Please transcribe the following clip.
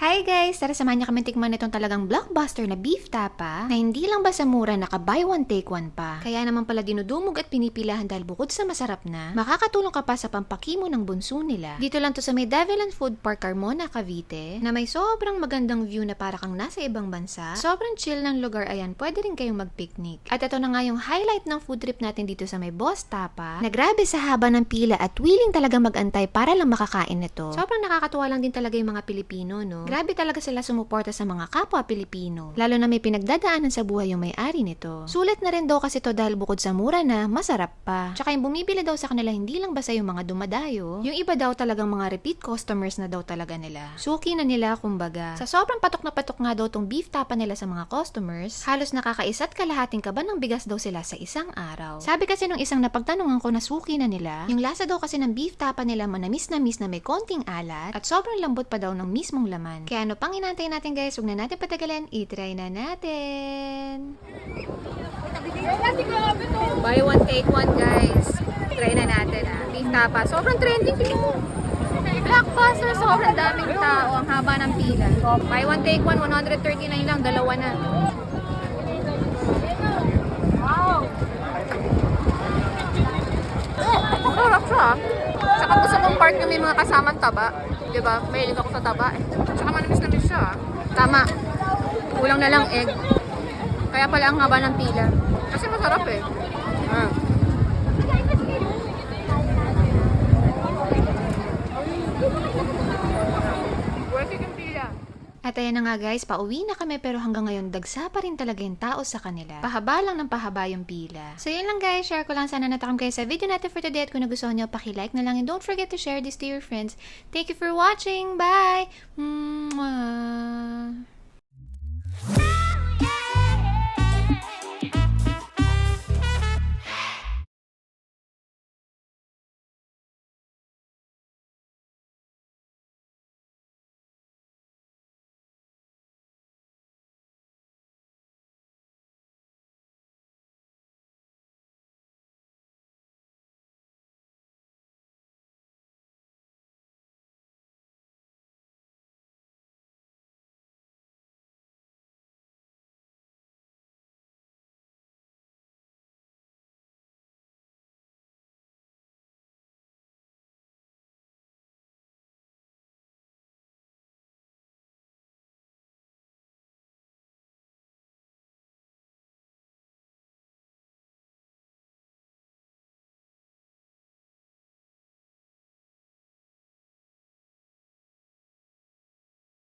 Hi guys! Tara samahan niyo kami tikman itong talagang blockbuster na beef tapa na hindi lang ba sa mura naka buy one take one pa. Kaya naman pala dinudumog at pinipilahan dahil bukod sa masarap na, makakatulong ka pa sa pampakimo ng bunso nila. Dito lang to sa may Davilan Food Park Carmona, Cavite na may sobrang magandang view na para kang nasa ibang bansa. Sobrang chill ng lugar ayan, pwede rin kayong mag-picnic. At ito na nga yung highlight ng food trip natin dito sa may Boss Tapa na grabe sa haba ng pila at willing talaga mag-antay para lang makakain nito. Sobrang nakakatuwa lang din talaga yung mga Pilipino, no? Grabe talaga sila sumuporta sa mga kapwa Pilipino. Lalo na may pinagdadaanan sa buhay yung may-ari nito. Sulit na rin daw kasi to dahil bukod sa mura na, masarap pa. Tsaka yung bumibili daw sa kanila hindi lang basta yung mga dumadayo, yung iba daw talagang mga repeat customers na daw talaga nila. Suki na nila kumbaga. Sa sobrang patok na patok nga daw tong beef tapa nila sa mga customers, halos nakakaisat kalahating kaban ng bigas daw sila sa isang araw. Sabi kasi nung isang napagtanungan ko na suki na nila, yung lasa daw kasi ng beef tapa nila manamis na mis na may konting alat at sobrang lambot pa daw ng mismong laman. Kaya ano pang inantay natin guys, huwag na natin patagalin, itry na natin. Buy one, take one guys. Try na natin ah. Beef tapa. Sobrang trending ito. Blockbuster, sobrang daming tao. Ang haba ng pila. Buy one, take one, 139 lang. Dalawa na. Sarap siya. Part na may mga kasamang taba. Di ba? Mahilig ako sa taba eh. Saka manamis-namis siya. ah. Tama. Kulang na lang egg. Kaya pala ang haba ng pila. Kasi masarap eh. Ah. Worth it yung pila. At ayan na nga guys, pauwi na kami pero hanggang ngayon dagsa pa rin talaga yung tao sa kanila. Pahaba lang ng pahaba yung pila. So yun lang guys, share ko lang sana natakam kayo sa video natin for today at kung nagustuhan nyo, pakilike na lang and don't forget to share this to your friends. Thank you for watching! Bye! Mm.